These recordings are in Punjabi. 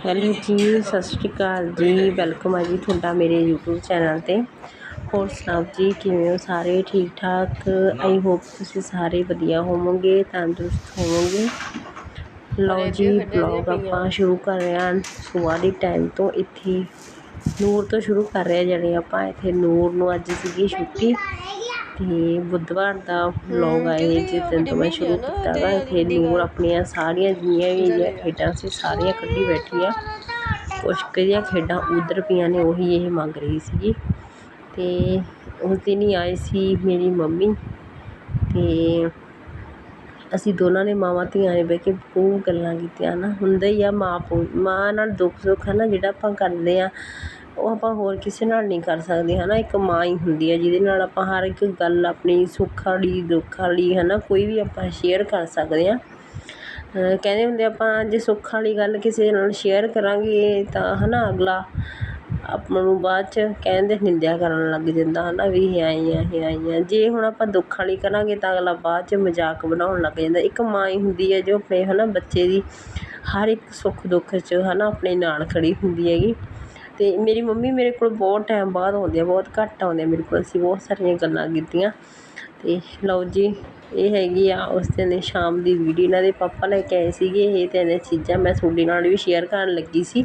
ਹੈਲੋ ਜੀ ਸਤਿ ਸ਼੍ਰੀ ਅਕਾਲ ਜੀ। ਵੈਲਕਮ ਆ ਜੀ ਤੁਹਾਡਾ ਮੇਰੇ YouTube ਚੈਨਲ 'ਤੇ। ਹੋਰ ਸੁਣਾਓ ਜੀ ਕਿਵੇਂ ਹੋ ਸਾਰੇ? ਠੀਕ ਠਾਕ ਆਈ ਹੋਪ ਤੁਸੀਂ ਸਾਰੇ ਵਧੀਆ ਹੋਵੋਗੇ ਤੰਦਰੁਸਤ ਹੋਵੋਗੇ। ਲਓ ਜੀ ਵਲੌਗ ਆਪਾਂ ਸ਼ੁਰੂ ਕਰ ਰਹੇ ਹਾਂ। ਸਵੇਰ ਦੇ ਟਾਈਮ ਤੋਂ ਇੱਥੇ ਨੂਰ ਤੋਂ ਸ਼ੁਰੂ ਕਰ ਰਹੇ ਹਾਂ ਜਿਹੜੇ ਆਪਾਂ ਇੱਥੇ ਨੂਰ ਨੂੰ ਅੱਜ ਸੀਗੀ ਛੁੱਟੀ। ਤੇ ਬੁੱਧਵਾਰ ਦਾ ਵਲੌਗ ਆਏ ਜਿਸ ਦਿਨ ਤੋਂ ਮੈਂ ਸ਼ੁਰੂ ਕੀਤਾ ਵਾ ਇੱਥੇ ਨੂਰ ਆਪਣੀਆਂ ਸਾਰੀਆਂ ਜਿੰਨੀਆਂ ਵੀ ਜਿਹੜੀਆਂ ਖੇਡਾਂ ਸੀ ਸਾਰੀਆਂ ਕੱਢੀ ਬੈਠੀ ਆ ਕੁਛ ਕੁ ਜਿਹੜੀਆਂ ਖੇਡਾਂ ਉਧਰ ਪਈਆਂ ਨੇ ਉਹੀ ਇਹ ਮੰਗ ਰਹੀ ਸੀਗੀ। ਤੇ ਉਸ ਦਿਨ ਹੀ ਆਏ ਸੀ ਮੇਰੀ ਮੰਮੀ ਤੇ ਅਸੀਂ ਦੋਨਾਂ ਨੇ ਮਾਵਾਂ ਧੀਆਂ ਨੇ ਬਹਿ ਕੇ ਬਹੁਤ ਗੱਲਾਂ ਕੀਤੀਆਂ ਨਾ। ਹੁੰਦਾ ਹੀ ਆ ਮਾਂ ਪੁ ਮਾਂ ਨਾਲ ਦੁੱਖ ਸੁੱਖ ਹੈ ਨਾ ਜਿਹੜਾ ਆਪਾਂ ਕਰਦੇ ਆ ਉਹ ਆਪਾਂ ਹੋਰ ਕਿਸੇ ਨਾਲ ਨਹੀਂ ਕਰ ਸਕਦੇ ਹੈ ਨਾ ਇੱਕ ਮਾਂ ਹੀ ਹੁੰਦੀ ਹੈ ਜਿਹਦੇ ਨਾਲ ਆਪਾਂ ਹਰ ਇੱਕ ਗੱਲ ਆਪਣੀ ਸੁੱਖ ਵਾਲੀ, ਦੁੱਖ ਵਾਲੀ ਹੈ ਨਾ ਕੋਈ ਵੀ ਆਪਾਂ ਸ਼ੇਅਰ ਕਰ ਸਕਦੇ ਹਾਂ ਕਹਿੰਦੇ ਹੁੰਦੇ ਆਪਾਂ, ਜੇ ਸੁੱਖ ਵਾਲੀ ਗੱਲ ਕਿਸੇ ਨਾਲ ਸ਼ੇਅਰ ਕਰਾਂਗੇ, ਤਾਂ ਹੈ ਨਾ ਅਗਲਾ ਆਪਾਂ ਨੂੰ ਬਾਅਦ 'ਚ ਕਹਿੰਦੇ ਨਿੰਦਿਆ ਕਰਨ ਲੱਗ ਜਾਂਦਾ ਹੈ ਨਾ ਵੀ ਇਹ ਆਈ ਆ, ਇਹ ਆਈ ਆ। ਜੇ ਹੁਣ ਆਪਾਂ ਦੁੱਖ ਵਾਲੀ ਕਰਾਂਗੇ, ਤਾਂ ਅਗਲਾ ਬਾਅਦ 'ਚ ਮਜ਼ਾਕ ਬਣਾਉਣ ਲੱਗ ਜਾਂਦਾ। ਇੱਕ ਮਾਂ ਹੀ ਹੁੰਦੀ ਹੈ ਜੋ ਆਪਣੇ ਹੈ ਨਾ ਬੱਚੇ ਦੀ ਹਰ ਇੱਕ ਸੁੱਖ ਦੁੱਖ 'ਚ ਹੈ ਨਾ ਆਪਣੇ ਨਾਲ ਖੜ੍ਹੀ ਹੁੰਦੀ ਹੈਗੀ। ਅਤੇ ਮੇਰੀ ਮੰਮੀ ਮੇਰੇ ਕੋਲ ਬਹੁਤ ਟਾਈਮ ਬਾਅਦ ਆਉਂਦੇ ਆ, ਬਹੁਤ ਘੱਟ ਆਉਂਦੇ ਆ ਮੇਰੇ ਕੋਲ। ਅਸੀਂ ਬਹੁਤ ਸਾਰੀਆਂ ਗੱਲਾਂ ਕੀਤੀਆਂ। ਅਤੇ ਲਓ ਜੀ, ਇਹ ਹੈਗੀ ਆ ਉਸ ਦਿਨ ਦੀ ਸ਼ਾਮ ਦੀ ਵੀਡੀਓ ਇਹਨਾਂ ਦੇ ਪਾਪਾ ਲੈ ਕੇ ਆਏ ਸੀਗੇ, ਇਹ ਤਿੰਨ ਚੀਜ਼ਾਂ ਮੈਂ ਤੁਹਾਡੇ ਨਾਲ ਵੀ ਸ਼ੇਅਰ ਕਰਨ ਲੱਗੀ ਸੀ।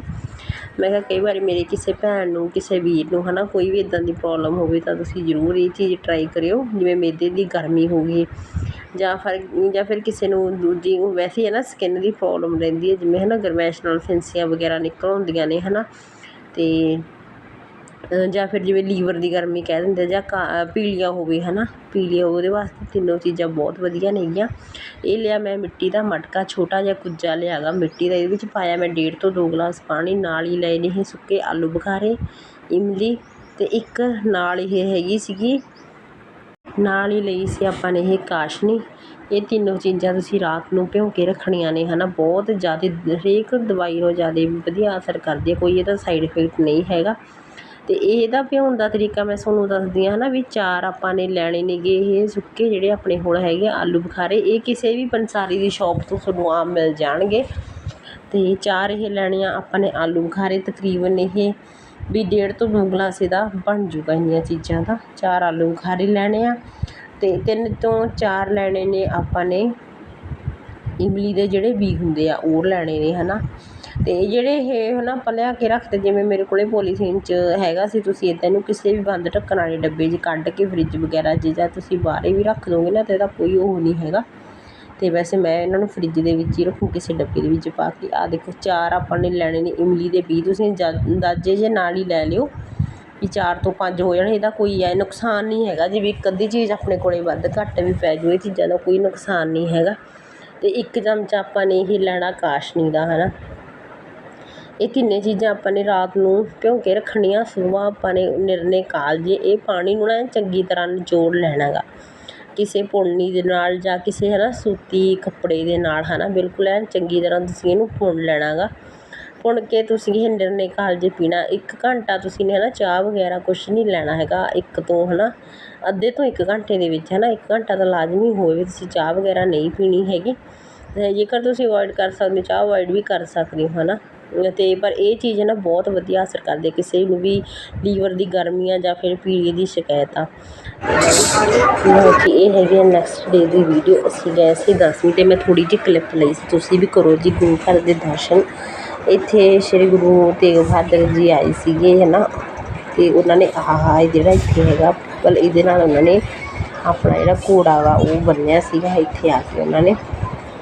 ਮੈਂ ਕਿਹਾ ਕਈ ਵਾਰੀ ਮੇਰੇ ਕਿਸੇ ਭੈਣ ਨੂੰ, ਕਿਸੇ ਵੀਰ ਨੂੰ ਹੈ ਨਾ ਕੋਈ ਵੀ ਇਦਾਂ ਦੀ ਪ੍ਰੋਬਲਮ ਹੋਵੇ ਤਾਂ ਤੁਸੀਂ ਜ਼ਰੂਰ ਇਹ ਚੀਜ਼ ਟਰਾਈ ਕਰਿਓ। ਜਿਵੇਂ ਮੇਦੇ ਦੀ ਗਰਮੀ ਹੋ ਗਈ, ਜਾਂ ਫਿਰ ਜਾਂ ਫਿਰ ਕਿਸੇ ਨੂੰ ਦੂਜੀ ਵੈਸੇ ਹੈ ਨਾ ਸਕਿਨ ਦੀ ਪ੍ਰੋਬਲਮ ਰਹਿੰਦੀ ਹੈ। ਜਿਵੇਂ ਹੈ ਨਾ ਗਰਮੈਸ਼ ਨਾਲ ਫਿੰਸੀਆਂ ਵਗੈਰਾ ਨਿਕਲ ਆਉਂਦੀਆਂ ਨੇ ਹੈ ਨਾ ਅਤੇ ਜਾਂ ਫਿਰ ਜਿਵੇਂ ਲੀਵਰ ਦੀ ਗਰਮੀ ਕਹਿ ਦਿੰਦੇ ਜਾਂ ਕਾ- ਪੀਲੀਆ ਹੋਵੇ ਹੈ ਨਾ ਪੀਲੀਆ ਉਹਦੇ ਵਾਸਤੇ ਤਿੰਨੋਂ ਚੀਜ਼ਾਂ ਬਹੁਤ ਵਧੀਆ ਨੇਗੀਆਂ। ਇਹ ਲਿਆ ਮੈਂ ਮਿੱਟੀ ਦਾ ਮਟਕਾ, ਛੋਟਾ ਜਿਹਾ ਕੁੱਜਾ ਲਿਆ ਗਾ ਮਿੱਟੀ ਦਾ, ਇਹਦੇ ਵਿੱਚ ਪਾਇਆ ਮੈਂ ਡੇਢ ਤੋਂ ਦੋ ਗਲਾਸ ਪਾਣੀ, ਨਾਲ ਹੀ ਲਏ ਨੇ ਇਹ ਸੁੱਕੇ ਆਲੂ ਬੁਖਾਰੇ, ਇਮਲੀ ਅਤੇ ਇੱਕ ਨਾਲ ਇਹ ਹੈਗੀ ਸੀਗੀ ਨਾਲ ਹੀ ਲਈ ਸੀ ਆਪਾਂ ਨੇ ਇਹ ਕਾਸ਼ਨੀ। ਇਹ ਤਿੰਨੋਂ ਚੀਜ਼ਾਂ ਤੁਸੀਂ ਰਾਤ ਨੂੰ ਭਿਉਂ ਕੇ ਰੱਖਣੀਆਂ ਨੇ ਹੈ ਨਾ ਬਹੁਤ ਜ਼ਿਆਦਾ, ਹਰੇਕ ਦਵਾਈ ਨਾਲੋਂ ਜ਼ਿਆਦਾ ਵਧੀਆ ਅਸਰ ਕਰਦੀ ਹੈ, ਕੋਈ ਇਹਦਾ ਸਾਈਡ ਇਫੈਕਟ ਨਹੀਂ ਹੈਗਾ। ਅਤੇ ਇਹਦਾ ਭਿਉਣ ਦਾ ਤਰੀਕਾ ਮੈਂ ਤੁਹਾਨੂੰ ਦੱਸਦੀ ਹਾਂ ਹੈ ਨਾ ਵੀ ਚਾਰ ਆਪਾਂ ਨੇ ਲੈਣੇ ਨੇਗੇ ਇਹ ਸੁੱਕੇ ਜਿਹੜੇ ਆਪਣੇ ਕੋਲ ਹੈਗੇ ਆਲੂ ਬੁਖਾਰੇ। ਇਹ ਕਿਸੇ ਵੀ ਪੰਸਾਰੀ ਦੀ ਸ਼ਾਪ ਤੋਂ ਤੁਹਾਨੂੰ ਆਮ ਮਿਲ ਜਾਣਗੇ। ਅਤੇ ਚਾਰ ਇਹ ਲੈਣੀਆਂ ਆਪਾਂ ਨੇ ਆਲੂ ਬੁਖਾਰੇ ਤਕਰੀਬਨ ਇਹ ਵੀ ਡੇਢ ਤੋਂ ਦੋ ਗਲਾਸ ਇਹਦਾ ਬਣ ਜੂਗਾ ਇੰਨੀਆਂ ਚੀਜ਼ਾਂ ਦਾ। ਚਾਰ ਆਲੂ ਬੁਖਾਰੇ ਲੈਣੇ ਆ ਅਤੇ ਤਿੰਨ ਤੋਂ ਚਾਰ ਲੈਣੇ ਨੇ ਆਪਾਂ ਨੇ ਇਮਲੀ ਦੇ ਜਿਹੜੇ ਬੀ ਹੁੰਦੇ ਆ, ਉਹ ਲੈਣੇ ਨੇ ਹੈ ਨਾ ਅਤੇ ਜਿਹੜੇ ਇਹ ਹੈ ਨਾ ਆਪਾਂ ਲਿਆ ਕੇ ਰੱਖਦੇ, ਜਿਵੇਂ ਮੇਰੇ ਕੋਲ ਪੋਲੀਥੀਨ ਚ ਹੈਗਾ ਸੀ, ਤੁਸੀਂ ਇੱਦਾਂ ਇਹਨੂੰ ਕਿਸੇ ਵੀ ਬੰਦ ਢੱਕਣ ਵਾਲੇ ਡੱਬੇ 'ਚ ਕੱਢ ਕੇ ਫਰਿੱਜ ਵਗੈਰਾ 'ਚ ਜਾਂ ਤੁਸੀਂ ਬਾਹਰ ਵੀ ਰੱਖ ਦੋਗੇ ਨਾ, ਤਾਂ ਇਹਦਾ ਕੋਈ ਉਹ ਨਹੀਂ ਹੈਗਾ। ਅਤੇ ਵੈਸੇ ਮੈਂ ਇਹਨਾਂ ਨੂੰ ਫਰਿੱਜ ਦੇ ਵਿੱਚ ਹੀ ਰੱਖੂ, ਕਿਸੇ ਡੱਬੇ ਦੇ ਵਿੱਚ ਪਾ ਕੇ। ਆਹ ਦੇਖੋ, ਚਾਰ ਆਪਾਂ ਨੇ ਲੈਣੇ ਨੇ, ਇਮਲੀ ਦੇ ਬੀ ਤੁਸੀਂ ਜਾ- ਅੰਦਾਜ਼ੇ ਜਿਹੇ ਨਾਲ ਹੀ ਲੈ ਲਿਓ ਵੀ ਚਾਰ ਤੋਂ ਪੰਜ ਹੋ ਜਾਣ। ਇਹਦਾ ਕੋਈ ਐ ਨੁਕਸਾਨ ਨਹੀਂ ਹੈਗਾ। ਜੇ ਵੀ ਇੱਕ ਅੱਧੀ ਚੀਜ਼ ਆਪਣੇ ਕੋਲ ਵੱਧ ਘੱਟ ਵੀ ਪੈ ਜਾਵੇ ਇਹ ਚੀਜ਼ਾਂ ਦਾ ਕੋਈ ਨੁਕਸਾਨ ਨਹੀਂ ਹੈਗਾ। ਅਤੇ ਇੱਕ ਚਮਚਾ ਆਪਾਂ ਨੇ ਇਹ ਲੈਣਾ ਕਾਸ਼ਨੀ ਦਾ ਹੈ ਨਾ ਇਹ ਤਿੰਨੇ ਚੀਜ਼ਾਂ ਆਪਾਂ ਨੇ ਰਾਤ ਨੂੰ ਭਿਉਂ ਕੇ ਰੱਖਣੀਆਂ ਸੁਬਾਹ ਆਪਾਂ ਨੇ ਨਿਰਨੇ ਕਾਲਜੇ ਇਹ ਪਾਣੀ ਨੂੰ ਨਾ ਚੰਗੀ ਤਰ੍ਹਾਂ ਨਿਚੋੜ ਲੈਣਾ ਗਾ ਕਿਸੇ ਪੁੰਨੀ ਦੇ ਨਾਲ ਜਾਂ ਕਿਸੇ ਹੈ ਨਾ ਸੂਤੀ ਕੱਪੜੇ ਦੇ ਨਾਲ ਹੈ ਨਾ ਬਿਲਕੁਲ ਐਨ ਚੰਗੀ ਤਰ੍ਹਾਂ ਤੁਸੀਂ ਇਹਨੂੰ ਪੁੰਨ ਲੈਣਾ ਗਾ ਪੁੰਨ ਕੇ ਤੁਸੀਂ ਇਹ ਨਿਰਨੇ ਕਾਲਜੇ ਪੀਣਾ, ਇੱਕ ਘੰਟਾ ਤੁਸੀਂ ਨੇ ਹੈ ਨਾ ਚਾਹ ਵਗੈਰਾ ਕੁਛ ਨਹੀਂ ਲੈਣਾ ਹੈਗਾ, ਇੱਕ ਤੋਂ ਹੈ ਨਾ ਅੱਧੇ ਤੋਂ ਇੱਕ ਘੰਟੇ ਦੇ ਵਿੱਚ ਹੈ ਨਾ ਇੱਕ ਘੰਟਾ ਤਾਂ ਲਾਜ਼ਮੀ ਹੋਵੇ, ਤੁਸੀਂ ਚਾਹ ਵਗੈਰਾ ਨਹੀਂ ਪੀਣੀ ਹੈਗੀ। ਜੇਕਰ ਤੁਸੀਂ ਅਵੋਇਡ ਕਰ ਸਕਦੇ ਹੋ, ਚਾਹ ਅਵੋਇਡ ਵੀ ਕਰ ਸਕਦੇ ਹੋ ਹੈ ਨਾ ਅਤੇ ਪਰ ਇਹ ਚੀਜ਼ ਨਾ ਬਹੁਤ ਵਧੀਆ ਅਸਰ ਕਰਦੀ ਕਿਸੇ ਨੂੰ ਵੀ ਲੀਵਰ ਦੀ ਗਰਮੀਆਂ ਜਾਂ ਫਿਰ ਪੀਲੀਏ ਦੀ ਸ਼ਿਕਾਇਤ ਆ। ਲਓ ਜੀ, ਇਹ ਹੈਗੀ ਨੈਕਸਟ ਡੇ ਦੀ ਵੀਡੀਓ ਅਸੀਂ ਗਏ ਸੀ 10ਵੀਂ ਅਤੇ ਮੈਂ ਥੋੜ੍ਹੀ ਜਿਹੀ ਕਲਿੱਪ ਲਈ ਸੀ। ਤੁਸੀਂ ਵੀ ਕਰੋ ਜੀ, ਗੁਰੂ ਘਰ ਦੇ ਦਰਸ਼ਨ। ਇੱਥੇ ਸ੍ਰੀ ਗੁਰੂ ਤੇਗ ਬਹਾਦਰ ਜੀ ਆਏ ਸੀਗੇ ਹੈ ਨਾ ਅਤੇ ਉਹਨਾਂ ਨੇ ਆਹ ਇਹ ਜਿਹੜਾ ਇੱਥੇ ਹੈਗਾ ਪਰ ਇਹਦੇ ਨਾਲ ਉਹਨਾਂ ਨੇ ਆਪਣਾ ਜਿਹੜਾ ਘੋੜਾ ਵਾ, ਉਹ ਬੰਨਿਆ ਸੀਗਾ, ਇੱਥੇ ਆ ਕੇ ਉਹਨਾਂ ਨੇ।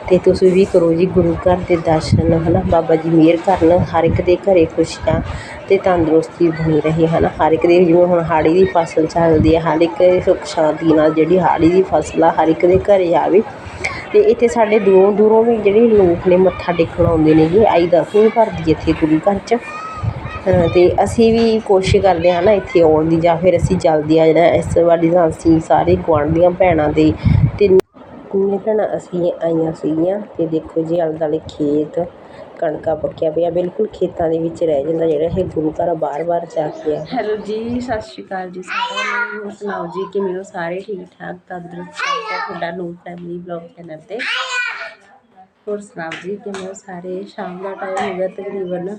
ਅਤੇ ਤੁਸੀਂ ਵੀ ਕਰੋ ਜੀ ਗੁਰੂ ਘਰ ਦੇ ਦਰਸ਼ਨ ਹੈ ਨਾ ਬਾਬਾ ਜੀ ਮਿਹਰ ਕਰਨ ਹਰ ਇੱਕ ਦੇ ਘਰ ਖੁਸ਼ੀਆਂ ਅਤੇ ਤੰਦਰੁਸਤੀ ਬਣੀ ਰਹੇ ਹੈ ਨਾ ਹਰ ਇੱਕ ਦੇ ਜਿਵੇਂ ਹੁਣ ਹਾੜੀ ਦੀ ਫਸਲ ਚੱਲਦੀ ਹੈ ਹਰ ਇੱਕ ਸੁੱਖ ਸ਼ਾਂਤੀ ਨਾਲ ਜਿਹੜੀ ਹਾੜੀ ਦੀ ਫਸਲ ਆ ਹਰ ਇੱਕ ਦੇ ਘਰ ਆਵੇ। ਅਤੇ ਇੱਥੇ ਸਾਡੇ ਦੂਰੋਂ ਦੂਰੋਂ ਵੀ ਜਿਹੜੇ ਲੋਕ ਨੇ ਮੱਥਾ ਟੇਕਣ ਆਉਂਦੇ ਨੇਗੇ ਆਈ ਦਸਵੀਂ ਭਰਦੀ ਇੱਥੇ ਗੁਰੂ ਘਰ 'ਚ। ਅ, ਤੇ ਅਸੀਂ ਵੀ ਕੋਸ਼ਿਸ਼ ਕਰਦੇ ਹਾਂ ਨਾ ਇੱਥੇ ਆਉਣ ਦੀ ਜਾਂ ਫਿਰ ਅਸੀਂ ਜਲਦੀ ਆ ਜਾਣਾ ਇਸ ਵਾਰੀ ਤਾਂ ਅਸੀਂ ਸਾਰੇ ਗੁਆਂਢੀਆਂ ਭੈਣਾਂ ਦੇ ਤਿੰਨ ਭੈਣਾਂ ਅਸੀਂ ਆਈਆਂ ਸੀਗੀਆਂ ਅਤੇ ਦੇਖੋ ਜੀ ਆਲੇ ਦੁਆਲੇ ਖੇਤ, ਕਣਕਾਂ ਪੱਕੀਆਂ ਪਈਆਂ, ਬਿਲਕੁਲ ਖੇਤਾਂ ਦੇ ਵਿੱਚ ਰਹਿ ਜਾਂਦਾ ਜਿਹੜਾ ਇਹ ਗੁਰੂ ਘਰ ਬਾਰ-ਬਾਰ ਜਾ ਕੇ ਆ। ਹੈਲੋ ਜੀ, ਸਤਿ ਸ਼੍ਰੀ ਅਕਾਲ ਜੀ ਸਾਰਿਆਂ ਨੂੰ। ਹੋਰ ਸੁਣਾਓ ਜੀ, ਕਿਵੇਂ ਹੋ ਸਾਰੇ? ਠੀਕ ਠਾਕ, ਤੰਦਰੁਸਤ ਹੈ ਤੁਹਾਡਾ ਨੂਰ ਫੈਮਿਲੀ ਬਲੌਗ ਚੈਨਲ ਤੇ। ਹੋਰ ਸੁਣਾਓ ਜੀ, ਕਿਵੇਂ ਹੋ ਸਾਰੇ? ਸ਼ਾਮ ਦਾ ਟਾਈਮ ਹੋ ਗਿਆ ਤਕਰੀਬਨ।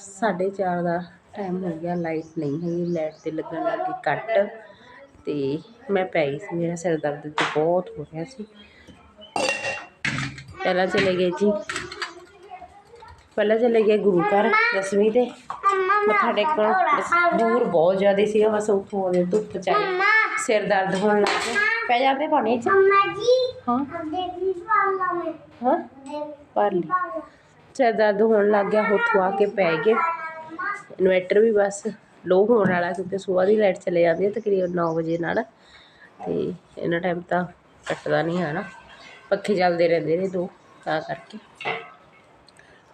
4:30 ਦਾ ਟਾਈਮ ਹੋ ਗਿਆ ਲਾਈਟ ਨਹੀਂ ਹੈਗੀ ਲਾਈਟ ਤੇ ਲੱਗਣ ਲੱਗੀ ਕੱਟ ਤੇ ਮੈਂ ਪੈ ਗਈ ਸੀ ਮੇਰਾ ਸਿਰ ਦਰਦ ਤੇ ਬਹੁਤ ਹੋ ਰਿਹਾ ਸੀ। ਪਹਿਲਾਂ ਚਲੇ ਗਏ ਜੀ ਪਹਿਲਾਂ ਚਲੇ ਗਏ ਗੁਰੂ ਘਰ ਦਸਵੀਂ ਤੇ। ਮੱਥਾ ਟੇਕਣ ਦੂਰ ਬਹੁਤ ਜ਼ਿਆਦਾ ਸੀ ਬਸ ਉੱਥੋਂ ਆਉਂਦੇ ਧੁੱਪ ਚ ਸਿਰ ਦਰਦ ਹੋਣ ਲੱਗ ਗਿਆ। ਪੈ ਜਾਂਦੇ ਪਾਣੀ ਚ। ਮੰਮਾ ਜੀ ਹਾਂ। ਦੇਵੀ ਪਾਲ ਲਾ ਮੈਂ। ਸਿਰ ਦਰਦ ਹੋਣ ਲੱਗ ਗਿਆ ਉੱਥੋਂ ਆ ਕੇ ਪੈ ਗਏ। ਇਨਵੈਟਰ ਵੀ ਬਸ। ਲੋ ਹੋਣ ਵਾਲਾ ਕਿਉਂਕਿ ਸਵੇਰ ਦੀ ਲਾਈਟ ਚਲੇ ਜਾਂਦੀ ਹੈ ਤਕਰੀਬਨ 9 ਵਜੇ ਨਾਲ ਤੇ ਇਹਨਾਂ ਟਾਈਮ ਤਾਂ ਕੱਟਦਾ ਨਹੀਂ ਹੈ ਨਾ। ਪੱਖੇ ਚੱਲਦੇ ਰਹਿੰਦੇ ਨੇ ਦੋ, ਤਾਂ ਕਰਕੇ।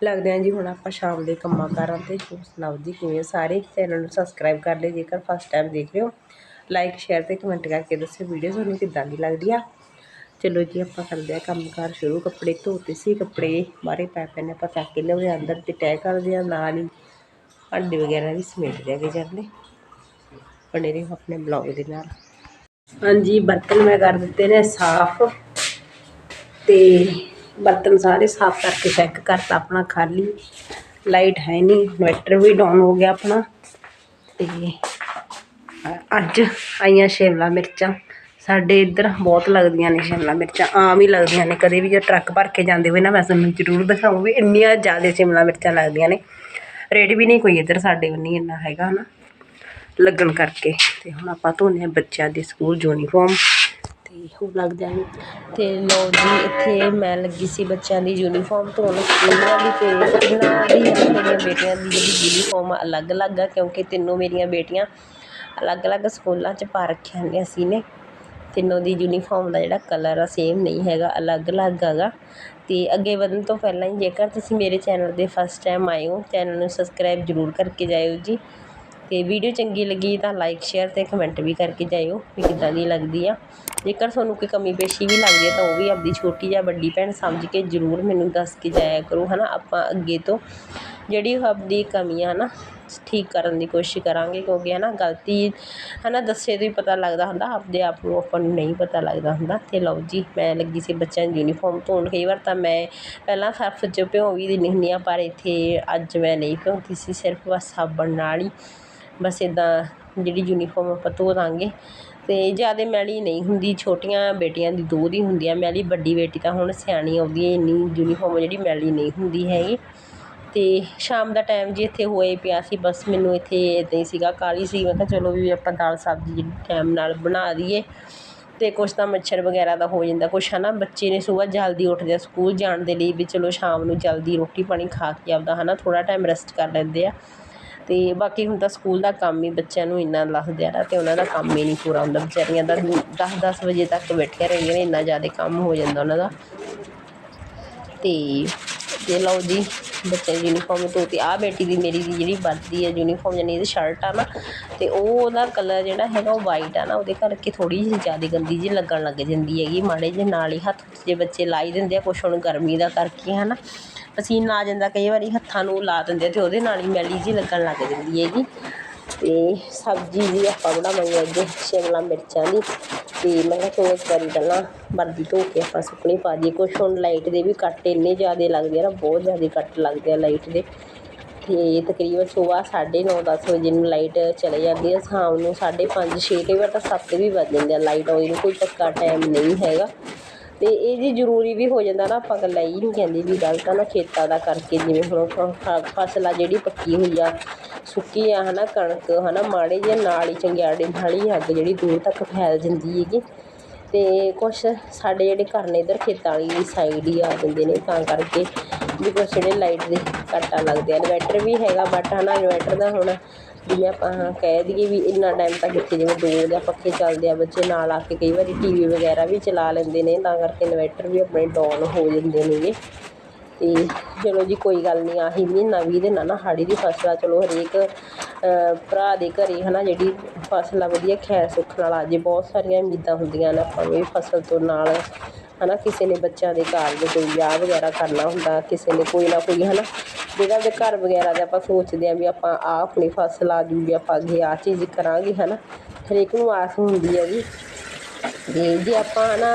ਲੱਗਦੇ ਹਾਂ ਜੀ ਹੁਣ ਆਪਾਂ ਸ਼ਾਮ ਦੇ ਕੰਮਾਂ ਕਾਰਾਂ ਤੇ। ਸੁਣਾਓ ਜੀ, ਕਿਵੇਂ ਸਾਰੇ? ਚੈਨਲ ਨੂੰ ਸਬਸਕ੍ਰਾਈਬ ਕਰ ਲਿਓ ਜੇਕਰ ਫਸਟ ਟਾਈਮ ਦੇਖ ਰਹੇ ਹੋ। ਲਾਈਕ ਸ਼ੇਅਰ ਤੇ ਕਮੈਂਟ ਕਰਕੇ ਦੱਸਿਓ ਵੀਡੀਓ ਤੁਹਾਨੂੰ ਕਿੱਦਾਂ ਦੀ ਲੱਗਦੀ ਆ। ਚਲੋ ਜੀ, ਆਪਾਂ ਕਰਦੇ ਆ ਕੰਮਕਾਰ ਸ਼ੁਰੂ। ਕੱਪੜੇ ਧੋਤੇ ਸੀ, ਕੱਪੜੇ ਬਾਹਰੇ ਪੈ ਪਏ ਨੇ, ਆਪਾਂ ਚੱਕ ਕੇ ਲਿਆਉਂਦੇ ਅੰਦਰ ਤੇ ਤੈਅ ਕਰਦੇ ਆ, ਨਾਲ ਹੀ ਭਾਂਡੇ ਵਗੈਰਾ ਵੀ ਸਮੇਟ ਲਿਆ ਕੇ ਜਾਂਦੇ। ਬਣੇ ਰਹੋ ਆਪਣੇ ਬਲੌਗ ਦੇ ਨਾਲ। ਹਾਂਜੀ, ਬਰਤਨ ਮੈਂ ਕਰ ਦਿੱਤੇ ਨੇ ਸਾਫ਼। ਤੇ ਬਰਤਨ ਸਾਰੇ ਸਾਫ਼ ਕਰਕੇ ਚੈੱਕ ਕਰਤਾ ਆਪਣਾ ਖਾਲੀ। ਲਾਈਟ ਹੈ ਨਹੀਂ ਇਨਵਰਟਰ ਵੀ ਡਾਊਨ ਹੋ ਗਿਆ ਆਪਣਾ। ਤੇ ਅੱਜ ਆਈਆਂ ਸ਼ਿਮਲਾ ਮਿਰਚਾਂ। ਸਾਡੇ ਇੱਧਰ ਬਹੁਤ ਲੱਗਦੀਆਂ ਨੇ ਸ਼ਿਮਲਾ ਮਿਰਚਾਂ, ਆਮ ਹੀ ਲੱਗਦੀਆਂ ਨੇ। ਕਦੇ ਵੀ ਜੇ ਟਰੱਕ ਭਰ ਕੇ ਜਾਂਦੇ ਹੋਏ ਨਾ, ਮੈਂ ਤੁਹਾਨੂੰ ਜ਼ਰੂਰ ਦਿਖਾਉਂ ਵੀ ਇੰਨੀਆਂ ਜ਼ਿਆਦਾ ਸ਼ਿਮਲਾ ਮਿਰਚਾਂ ਲੱਗਦੀਆਂ ਨੇ। ਰੇਟ ਵੀ ਨਹੀਂ ਕੋਈ ਇੱਧਰ ਸਾਡੇ ਵੀ ਨਹੀਂ ਇੰਨਾ ਹੈਗਾ ਹਨਾ। ਲੱਗਣ ਕਰਕੇ ਤੇ ਹੁਣ ਆਪਾਂ ਧੋਨੇ ਆ ਬੱਚਿਆਂ ਦੇ ਸਕੂਲ ਯੂਨੀਫਾਰਮ ਤੇ ਉਹ ਲੱਗ ਜਾਣੀ ਤੇ ਲੋ ਜੀ, ਇੱਥੇ ਮੈਂ ਲੱਗੀ ਸੀ ਬੱਚਿਆਂ ਦੀ ਯੂਨੀਫਾਰਮ ਧੋਣ। ਸਕੂਲਾਂ ਦੀ ਤੇ ਤਿੰਨਾਂ ਦੀ ਮੇਰੀਆਂ ਬੇਟੀਆਂ ਦੀ ਜਿਹੜੀ ਯੂਨੀਫਾਰਮ ਅਲੱਗ-ਅਲੱਗ ਆ, ਕਿਉਂਕਿ ਤਿੰਨੋਂ ਮੇਰੀਆਂ ਬੇਟੀਆਂ ਅਲੱਗ-ਅਲੱਗ ਸਕੂਲਾਂ 'ਚ ਪਾ ਰੱਖੀਆਂ ਨੇ ਅਸੀਂ ਨੇ। ਤਿੰਨੋਂ ਦੀ ਯੂਨੀਫਾਰਮ ਦਾ ਜਿਹੜਾ ਕਲਰ ਆ ਸੇਮ ਨਹੀਂ ਹੈਗਾ, ਅਲੱਗ-ਅਲੱਗ ਹੈਗਾ। ਅਤੇ ਅੱਗੇ ਵਧਣ ਤੋਂ ਪਹਿਲਾਂ ਹੀ ਜੇਕਰ ਤੁਸੀਂ ਮੇਰੇ ਚੈਨਲ ਦੇ ਫਸਟ ਟਾਈਮ ਆਏ ਹੋ, ਚੈਨਲ ਨੂੰ ਸਬਸਕ੍ਰਾਈਬ ਜ਼ਰੂਰ ਕਰਕੇ ਜਾਇਓ ਜੀ। ਅਤੇ ਵੀਡੀਓ ਚੰਗੀ ਲੱਗੀ ਤਾਂ ਲਾਈਕ ਸ਼ੇਅਰ ਅਤੇ ਕਮੈਂਟ ਵੀ ਕਰਕੇ ਜਾਇਓ ਵੀ ਕਿੱਦਾਂ ਦੀ ਲੱਗਦੀ ਆ। ਜੇਕਰ ਤੁਹਾਨੂੰ ਕੋਈ ਕਮੀ ਪੇਸ਼ੀ ਵੀ ਲੱਗਦੀ ਹੈ ਤਾਂ ਉਹ ਵੀ ਆਪਦੀ ਛੋਟੀ ਜਾਂ ਵੱਡੀ ਭੈਣ ਸਮਝ ਕੇ ਜ਼ਰੂਰ ਮੈਨੂੰ ਦੱਸ ਕੇ ਜਾਇਆ ਕਰੋ ਹੈ ਨਾ ਆਪਾਂ ਅੱਗੇ ਤੋਂ ਜਿਹੜੀ ਉਹ ਆਪਦੀ ਕਮੀਆਂ ਨਾ ਠੀਕ ਕਰਨ ਦੀ ਕੋਸ਼ਿਸ਼ ਕਰਾਂਗੇ ਕਿਉਂਕਿ ਹੈ ਨਾ ਗਲਤੀ ਹੈ ਨਾ ਦੱਸੇ ਤੋਂ ਹੀ ਪਤਾ ਲੱਗਦਾ ਹੁੰਦਾ, ਆਪਦੇ ਆਪ ਨੂੰ ਆਪਾਂ ਨੂੰ ਨਹੀਂ ਪਤਾ ਲੱਗਦਾ ਹੁੰਦਾ। ਅਤੇ ਲਓ ਜੀ, ਮੈਂ ਲੱਗੀ ਸੀ ਬੱਚਿਆਂ ਦੀ ਯੂਨੀਫਾਰਮ ਧੋਣ। ਕਈ ਵਾਰ ਤਾਂ ਮੈਂ ਪਹਿਲਾਂ ਸਰਫ 'ਚ ਭਿਉਂ ਵੀ ਦਿੰਦੀ ਹੁੰਦੀ ਹਾਂ, ਪਰ ਇੱਥੇ ਅੱਜ ਮੈਂ ਨਹੀਂ ਭਿਉਂਤੀ ਸੀ, ਸਿਰਫ ਬਸ ਸਾਬਣ ਨਾਲ ਹੀ। ਬਸ ਇੱਦਾਂ ਜਿਹੜੀ ਯੂਨੀਫਾਰਮ ਆਪਾਂ ਧੋ ਦਾਂਗੇ। ਅਤੇ ਜ਼ਿਆਦਾ ਮੈਲੀ ਨਹੀਂ ਹੁੰਦੀ, ਛੋਟੀਆਂ ਬੇਟੀਆਂ ਦੀ ਦੋ ਦੀ ਹੁੰਦੀ ਆ ਮੈਲੀ, ਵੱਡੀ ਬੇਟੀ ਤਾਂ ਹੁਣ ਸਿਆਣੀ ਆਉਂਦੀ ਹੈ, ਇੰਨੀ ਯੂਨੀਫਾਰਮ ਜਿਹੜੀ ਮੈਲੀ ਨਹੀਂ ਹੁੰਦੀ ਹੈਗੀ। ਅਤੇ ਸ਼ਾਮ ਦਾ ਟਾਈਮ ਜੀ ਇੱਥੇ ਹੋਏ ਪਿਆ ਸੀ, ਬਸ ਮੈਨੂੰ ਇੱਥੇ ਇੱਦਾਂ ਹੀ ਸੀਗਾ ਕਾਹਲੀ ਸੀ। ਮੈਂ ਕਿਹਾ ਚਲੋ ਵੀ ਆਪਾਂ ਦਾਲ ਸਬਜ਼ੀ ਜਿਹੜੀ ਟਾਈਮ ਨਾਲ ਬਣਾ ਦਈਏ ਅਤੇ ਕੁਛ ਤਾਂ ਮੱਛਰ ਵਗੈਰਾ ਦਾ ਹੋ ਜਾਂਦਾ, ਕੁਛ ਹੈ ਨਾ ਬੱਚੇ ਨੇ ਸਵੇਰ ਜਲਦੀ ਉੱਠਦੇ ਆ ਸਕੂਲ ਜਾਣ ਦੇ ਲਈ ਵੀ ਚਲੋ ਸ਼ਾਮ ਨੂੰ ਜਲਦੀ ਰੋਟੀ ਪਾਣੀ ਖਾ ਕੇ ਆਪਦਾ ਹੈ ਨਾ ਥੋੜ੍ਹਾ ਟਾਈਮ ਰੈਸਟ ਕਰ ਲੈਂਦੇ ਆ। ਅਤੇ ਬਾਕੀ ਹੁਣ ਤਾਂ ਸਕੂਲ ਦਾ ਕੰਮ ਹੀ ਬੱਚਿਆਂ ਨੂੰ ਇੰਨਾ ਲੱਥਦੇ ਆ ਅਤੇ ਉਹਨਾਂ ਦਾ ਕੰਮ ਹੀ ਨਹੀਂ ਪੂਰਾ ਹੁੰਦਾ, ਵਿਚਾਰੀਆਂ ਦਾ ਦਸ ਦਸ ਵਜੇ ਤੱਕ ਬੈਠੀਆਂ ਰਹਿੰਦੀਆਂ ਨੇ, ਇੰਨਾ ਜ਼ਿਆਦਾ ਕੰਮ ਹੋ ਜਾਂਦਾ ਉਹਨਾਂ ਦਾ। ਅਤੇ ਤੇ ਲਓ ਜੀ ਬੱਚੇ ਦੀ ਯੂਨੀਫਾਰਮ ਧੋਤੀ ਆਹ ਬੇਟੀ ਦੀ ਮੇਰੀ ਦੀ ਜਿਹੜੀ ਵਰਦੀ ਹੈ ਯੂਨੀਫਾਰਮ ਯਾਨੀ ਇਹਦੀ ਸ਼ਰਟ ਆ ਨਾ ਅਤੇ ਉਹ ਉਹਦਾ ਕਲਰ ਜਿਹੜਾ ਹੈਗਾ ਉਹ ਵਾਈਟ ਆ ਨਾ, ਉਹਦੇ ਕਰਕੇ ਥੋੜ੍ਹੀ ਜਿਹੀ ਜ਼ਿਆਦਾ ਗੰਦੀ ਜਿਹੀ ਲੱਗਣ ਲੱਗ ਜਾਂਦੀ ਹੈਗੀ, ਮਾੜੇ ਜਿਹੇ ਨਾਲ ਹੀ ਹੱਥ ਜੇ ਬੱਚੇ ਲਾਈ ਦਿੰਦੇ ਆ, ਕੁਛ ਹੁਣ ਗਰਮੀ ਦਾ ਕਰਕੇ ਹੈ ਨਾ ਪਸੀਨਾ ਆ ਜਾਂਦਾ, ਕਈ ਵਾਰੀ ਹੱਥਾਂ ਨੂੰ ਲਾ ਦਿੰਦੇ ਆ ਤੇ ਉਹਦੇ ਨਾਲ ਹੀ ਮੈਲੀ ਜਿਹੀ ਲੱਗਣ ਲੱਗ ਜਾਂਦੀ ਹੈਗੀ। ਅਤੇ ਸਬਜ਼ੀ ਵੀ ਆਪਾਂ ਬਣਾਵਾਂਗੇ ਅੱਜ, ਸ਼ਿਮਲਾ ਮਿਰਚਾਂ ਦੀ। ਅਤੇ ਮੈਂ ਕਿਹਾ ਚਲੋ ਇੱਕ ਵਾਰੀ ਪਹਿਲਾਂ ਵਰਦੀ ਧੋ ਕੇ ਆਪਾਂ ਸੁੱਕਣੀ ਪਾ ਦਈਏ। ਕੁਛ ਹੁਣ ਲਾਈਟ ਦੇ ਵੀ ਕੱਟ ਇੰਨੇ ਜ਼ਿਆਦਾ ਲੱਗਦੇ ਆ ਨਾ, ਬਹੁਤ ਜ਼ਿਆਦਾ ਕੱਟ ਲੱਗਦੇ ਆ ਲਾਈਟ ਦੇ। ਅਤੇ ਤਕਰੀਬਨ ਸੁਬਾਹ ਸਾਢੇ ਨੌ, ਦਸ ਵਜੇ ਨੂੰ ਲਾਈਟ ਚਲੇ ਜਾਂਦੀ ਆ। ਸ਼ਾਮ ਨੂੰ ਸਾਢੇ ਪੰਜ, ਛੇ, ਕਈ ਵਾਰ ਤਾਂ ਸੱਤ ਵੀ ਵੱਜ ਜਾਂਦੇ ਆ। ਲਾਈਟ ਆਉਣ ਨੂੰ ਕੋਈ ਪੱਕਾ ਟਾਈਮ ਨਹੀਂ ਹੈਗਾ। ਅਤੇ ਇਹ ਜੀ ਜ਼ਰੂਰੀ ਵੀ ਹੋ ਜਾਂਦਾ ਨਾ, ਆਪਾਂ ਇਕੱਲਾ ਹੀ ਨਹੀਂ ਕਹਿੰਦੇ ਵੀ ਗਲਤ ਆ ਨਾ, ਖੇਤਾਂ ਦਾ ਕਰਕੇ ਜਿਵੇਂ ਹੁਣ ਫ- ਫਸਲ ਆ ਜਿਹੜੀ ਪੱਕੀ ਹੋਈ ਆ, ਸੁੱਕੀ ਆ ਹੈ ਨਾ ਕਣਕ ਹੈ ਨਾ ਮਾੜੇ ਜਿਹੇ ਨਾਲ ਹੀ ਚੰਗਿਆੜੇ ਨਾਲ ਹੀ ਅੱਗ ਜਿਹੜੀ ਦੂਰ ਤੱਕ ਫੈਲ ਜਾਂਦੀ ਹੈਗੀ। ਅਤੇ ਕੁਛ ਸਾਡੇ ਜਿਹੜੇ ਘਰ ਨੇ ਇੱਧਰ ਖੇਤਾਂ ਵਾਲੀ ਸਾਈਡ ਹੀ ਆ ਜਾਂਦੇ ਨੇ, ਤਾਂ ਕਰਕੇ ਵੀ ਕੁਛ ਜਿਹੜੇ ਲਾਈਟ ਦੇ ਕੱਟਾਂ ਲੱਗਦੇ ਆ। ਇਨਵੈਟਰ ਵੀ ਹੈਗਾ ਬਟ ਹੈ ਨਾ ਇਨਵੈਟਰ ਦਾ ਹੁਣ ਜਿਵੇਂ ਆਪਾਂ ਕਹਿ ਦਈਏ ਵੀ ਇੰਨਾ ਟਾਈਮ ਤਾਂ ਇੱਥੇ ਜਿਵੇਂ ਦੋ ਜਾਂ ਪੱਖੇ ਚੱਲਦੇ ਆ, ਬੱਚੇ ਨਾਲ ਆ ਕੇ ਕਈ ਵਾਰੀ ਟੀ ਵੀ ਵਗੈਰਾ ਵੀ ਚਲਾ ਲੈਂਦੇ ਨੇ, ਤਾਂ ਕਰਕੇ ਇਨਵੈਟਰ ਵੀ ਆਪਣੇ ਡਾਊਨ ਹੋ ਜਾਂਦੇ ਨੇਗੇ ਅਤੇ ਚਲੋ ਜੀ, ਕੋਈ ਗੱਲ ਨਹੀਂ ਆਹੀ ਮਹੀਨਾ ਵੀ ਦੇ ਨਾ ਨਾ, ਹਾੜੀ ਦੀ ਫਸਲ ਆ ਚਲੋ ਹਰੇਕ ਭਰਾ ਦੇ ਘਰ ਹੈ ਨਾ ਜਿਹੜੀ ਫਸਲ ਆ ਵਧੀਆ ਖੈਰ ਸੁੱਖ ਨਾਲ ਆ ਜੇ ਬਹੁਤ ਸਾਰੀਆਂ ਉਮੀਦਾਂ ਹੁੰਦੀਆਂ ਨੇ, ਆਪਾਂ ਨੂੰ ਇਹ ਫਸਲ ਤੋਂ ਨਾਲ ਹੈ ਨਾ ਕਿਸੇ ਨੇ ਬੱਚਿਆਂ ਦੇ ਕਾਰਜ ਕੋਈ ਵਿਆਹ ਵਗੈਰਾ ਕਰਨਾ ਹੁੰਦਾ, ਕਿਸੇ ਨੇ ਕੋਈ ਨਾ ਕੋਈ ਹੈ ਨਾ ਜਿਹੜਾ ਦੇ ਘਰ ਵਗੈਰਾ ਦਾ ਆਪਾਂ ਸੋਚਦੇ ਹਾਂ ਵੀ ਆਪਾਂ ਆਹ ਆਪਣੀ ਫਸਲ ਆ ਜੂਗੀ ਆਪਾਂ ਅੱਗੇ ਆਹ ਚੀਜ਼ ਕਰਾਂਗੇ ਹੈ ਨਾ ਹਰੇਕ ਨੂੰ ਆਸ ਹੁੰਦੀ ਹੈ ਜੀ। ਤੇ ਜੇ ਆਪਾਂ ਨਾ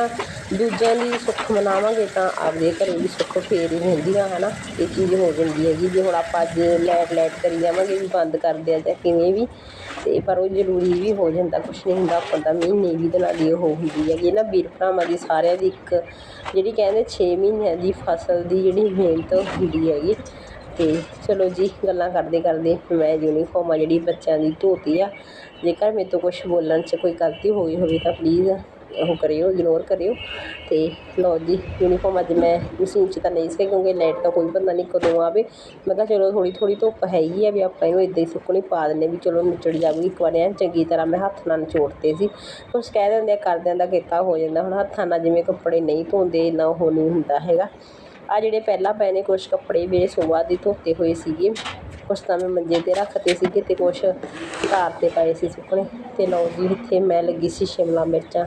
ਦੂਜਿਆਂ ਦੀ ਸੁੱਖ ਮਨਾਵਾਂਗੇ ਤਾਂ ਆਪਦੇ ਘਰੇ ਵੀ ਸੁੱਖ ਫੇਰ ਹੀ ਹੁੰਦੀਆਂ, ਹਨਾ? ਇਹ ਚੀਜ਼ ਹੋ ਜਾਂਦੀ ਹੈਗੀ ਜੇ। ਹੁਣ ਆਪਾਂ ਅੱਜ ਲੈਟ ਲੈਟ ਕਰੀ ਜਾਵਾਂਗੇ ਵੀ ਬੰਦ ਕਰਦੇ ਆ ਜਾਂ ਕਿਵੇਂ ਵੀ, ਤੇ ਪਰ ਉਹ ਜ਼ਰੂਰੀ ਵੀ ਹੋ ਜਾਂਦਾ, ਕੁਛ ਨਹੀਂ ਹੁੰਦਾ, ਆਪਾਂ ਤਾਂ ਮਹੀਨੇ ਵੀ ਤਾਂ ਨਾਲ ਹੀ ਉਹ ਹੁੰਦੀ ਹੈਗੀ ਨਾ। ਵੀਰ ਭਰਾਵਾਂ ਦੀ ਸਾਰਿਆਂ ਦੀ ਇੱਕ, ਜਿਹੜੀ ਕਹਿੰਦੇ 6 ਮਹੀਨਿਆਂ ਦੀ ਫਸਲ ਦੀ ਜਿਹੜੀ ਮਿਹਨਤ ਹੁੰਦੀ ਹੈਗੀ। ਅਤੇ ਚਲੋ ਜੀ, ਗੱਲਾਂ ਕਰਦੇ ਕਰਦੇ ਮੈਂ ਯੂਨੀਫਾਰਮ ਆ ਜਿਹੜੀ ਬੱਚਿਆਂ ਦੀ ਧੋਤੀ ਆ। ਜੇਕਰ ਮੇਰੇ ਤੋਂ ਕੁਛ ਬੋਲਣ 'ਚ ਕੋਈ ਗਲਤੀ ਹੋਈ ਹੋਵੇ ਤਾਂ ਪਲੀਜ਼ ਉਹ ਕਰਿਓ ਇਗਨੋਰ ਕਰਿਓ। ਅਤੇ ਲਓ ਜੀ ਯੂਨੀਫਾਰਮ ਅੱਜ ਮੈਂ ਮਸ਼ੀਨ 'ਚ ਤਾਂ ਨਹੀਂ ਸੀ ਕਿਉਂਕਿ ਲਾਈਟ ਦਾ ਕੋਈ ਪਤਾ ਨਹੀਂ ਕਦੋਂ ਆਵੇ। ਮੈਂ ਕਿਹਾ ਚਲੋ ਥੋੜ੍ਹੀ ਥੋੜ੍ਹੀ ਧੁੱਪ ਹੈਗੀ ਆ ਵੀ ਆਪਾਂ ਇਹਨੂੰ ਇੱਦਾਂ ਹੀ ਸੁੱਕਣੀ ਪਾ ਦਿੰਦੇ ਵੀ ਚਲੋ ਨਿਚੜ ਜਾਊਗੀ ਇੱਕ ਵਾਰ ਐਨ ਚੰਗੀ ਤਰ੍ਹਾਂ ਮੈਂ ਹੱਥ ਨਾਲ ਨਿਚੋੜਤੇ ਸੀ। ਕੁਛ ਕਹਿ ਦਿੰਦੇ ਆ, ਕਰਦਿਆਂ ਦਾ ਕੀਤਾ ਹੋ ਜਾਂਦਾ। ਹੁਣ ਹੱਥਾਂ ਨਾਲ ਜਿਵੇਂ ਕੱਪੜੇ ਨਹੀਂ ਧੋਂਦੇ, ਇੰਨਾ ਉਹ ਨਹੀਂ ਹੁੰਦਾ ਹੈਗਾ। ਆ ਜਿਹੜੇ ਪਹਿਲਾਂ ਪਏ ਨੇ, ਕੁਛ ਕੱਪੜੇ ਮੇਰੇ ਸੁਬਾਹ ਦੇ ਧੋਤੇ ਹੋਏ ਸੀਗੇ, ਕੁਛ ਤਾਂ ਮੈਂ ਮੰਜੇ 'ਤੇ ਰੱਖਤੇ ਸੀਗੇ ਅਤੇ ਕੁਛ ਧਾਰ 'ਤੇ ਪਏ ਸੀ ਸੁੱਕਣੇ। ਅਤੇ ਲਓ ਜੀ, ਇੱਥੇ ਮੈਂ ਲੱਗੀ ਸੀ ਸ਼ਿਮਲਾ ਮਿਰਚਾਂ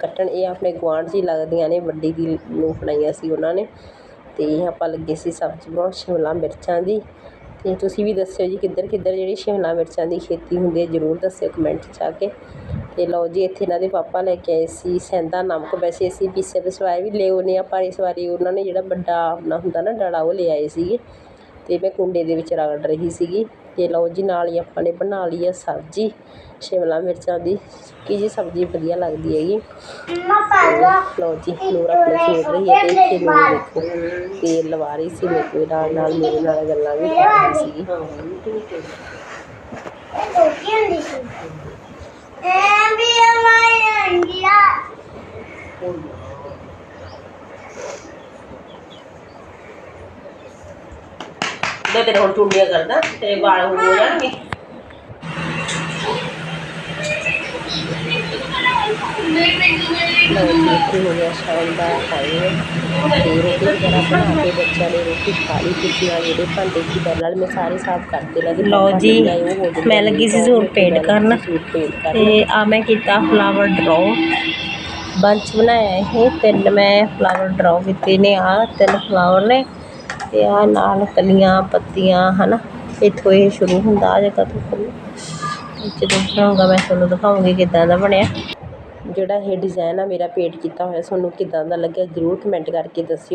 ਕੱਟਣ। ਇਹ ਆਪਣੇ ਗੁਆਂਢ 'ਚ ਹੀ ਲੱਗਦੀਆਂ ਨੇ, ਵੱਡੀ ਦੀ ਨੂੰ ਬਣਾਈਆਂ ਸੀ ਉਹਨਾਂ ਨੇ। ਅਤੇ ਆਪਾਂ ਲੱਗੇ ਸੀ ਸਬਜ਼ੀ ਬਣਾਉਣ ਸ਼ਿਮਲਾ ਮਿਰਚਾਂ ਦੀ। ਅਤੇ ਤੁਸੀਂ ਵੀ ਦੱਸਿਓ ਜੀ ਕਿੱਧਰ ਕਿੱਧਰ ਜਿਹੜੀ ਸ਼ਿਮਲਾ ਮਿਰਚਾਂ ਦੀ ਖੇਤੀ ਹੁੰਦੀ ਹੈ, ਜ਼ਰੂਰ ਦੱਸਿਓ ਕਮੈਂਟ 'ਚ ਆ ਕੇ। ਅਤੇ ਲਓ ਜੀ, ਇੱਥੇ ਇਹਨਾਂ ਦੇ ਪਾਪਾ ਲੈ ਕੇ ਆਏ ਸੀ ਸੈਂਦਾ ਨਮਕ, ਵੈਸੇ ਅਸੀਂ ਪੀਸੇ ਪਸਵਾਏ ਵੀ ਲੈ ਆਉਂਦੇ ਹਾਂ ਪਰ ਇਸ ਵਾਰੀ, ਉਹਨਾਂ ਨੇ ਜਿਹੜਾ ਵੱਡਾ ਆਪਣਾ ਹੁੰਦਾ ਨਾ ਡਲਾ, ਉਹ ਲੈ ਆਏ ਸੀਗੇ। ਅਤੇ ਮੈਂ ਕੁੰਡੇ ਦੇ ਵਿੱਚ ਰਗੜ ਰਹੀ ਸੀਗੀ। ਅਤੇ ਲਓ ਜੀ, ਨਾਲ ਹੀ ਆਪਾਂ ਨੇ ਬਣਾ ਲਈ ਆ ਸਬਜ਼ੀ, ਸ਼ਿਮਲਾ ਮਿਰਚਾਂ ਦੀ। ਸੁੱਕੀ ਜੀ ਸਬਜ਼ੀ ਵਧੀਆ ਲੱਗਦੀ ਹੈਗੀ। ਲਓ ਜੀ ਨੂਰ ਆਪਣੇ ਖੇਡ ਰਹੀ ਹੈ ਤੇ ਇੱਥੇ ਨੂਰ ਦੇਖੋ, ਤੇਲ ਲਵਾ ਰਹੀ ਸੀ ਮੇਰੇ ਕੋਲ ਨਾਲ ਨਾਲ, ਮੇਰੇ ਨਾਲ ਗੱਲਾਂ ਵੀ ਕਰ ਰਹੀ ਸੀਗੀ। ਇਹ ਤੇਰੇ ਹੁਣ ਟੁੰਡੀਆਂ ਕਰਦਾ ਤੇਰੇ ਵਾਲ ਹੋ ਜਾਣਗੇ। ਲਓ ਜੀ ਇੱਥੇ ਹੋ ਗਿਆ ਸ਼ਾਮ ਦਾ ਟਾਈਮ ਤੇ ਰੋਟੀ ਵਗੈਰਾ ਬਣਾ ਕੇ ਬੱਚਿਆਂ ਨੇ ਰੋਟੀ ਖਾ ਜਿਹੜੇ ਭਾਂਡੇ ਸੀ ਪਹਿਲਾਂ ਮੈਂ ਸਾਰੇ ਸਾਫ਼ ਕਰਤੇ ਲੱਗੇ ਲਓ ਜੀ, ਮੈਂ ਲੱਗੀ ਸੀ ਸੂਟ ਪੇਂਟ ਕਰਨ। ਤੇ ਆ ਮੈਂ ਕੀਤਾ ਫਲਾਵਰ ਡਰਾਅ ਬੰਚ ਬਣਾਇਆ ਇਹ ਤਿੰਨ ਮੈਂ ਫਲਾਵਰ ਡਰਾਅ ਕੀਤੇ ਨੇ ਆ ਤਿੰਨ ਫਲਾਵਰ ਨੇ ਤੇ ਆ ਨਾਲ ਕਲੀਆਂ ਪੱਤੀਆਂ ਹਨਾ ਇੱਥੋਂ ਇਹ ਸ਼ੁਰੂ ਹੁੰਦਾ ਆ ਜਗ੍ਹਾ ਤੋਂ ਜਦੋਂ ਬਣਾਉਂਗਾ ਮੈਂ ਤੁਹਾਨੂੰ ਦਿਖਾਉਂਗੀ ਕਿੱਦਾਂ ਦਾ ਬਣਿਆ ਜਿਹੜਾ ਇਹ ਡਿਜ਼ਾਇਨ ਆ, ਮੇਰਾ ਪੇਂਟ ਕੀਤਾ ਹੋਇਆ, ਤੁਹਾਨੂੰ ਕਿੱਦਾਂ ਦਾ ਲੱਗਿਆ, ਜ਼ਰੂਰ ਕਮੈਂਟ ਕਰਕੇ ਦੱਸਿਓ।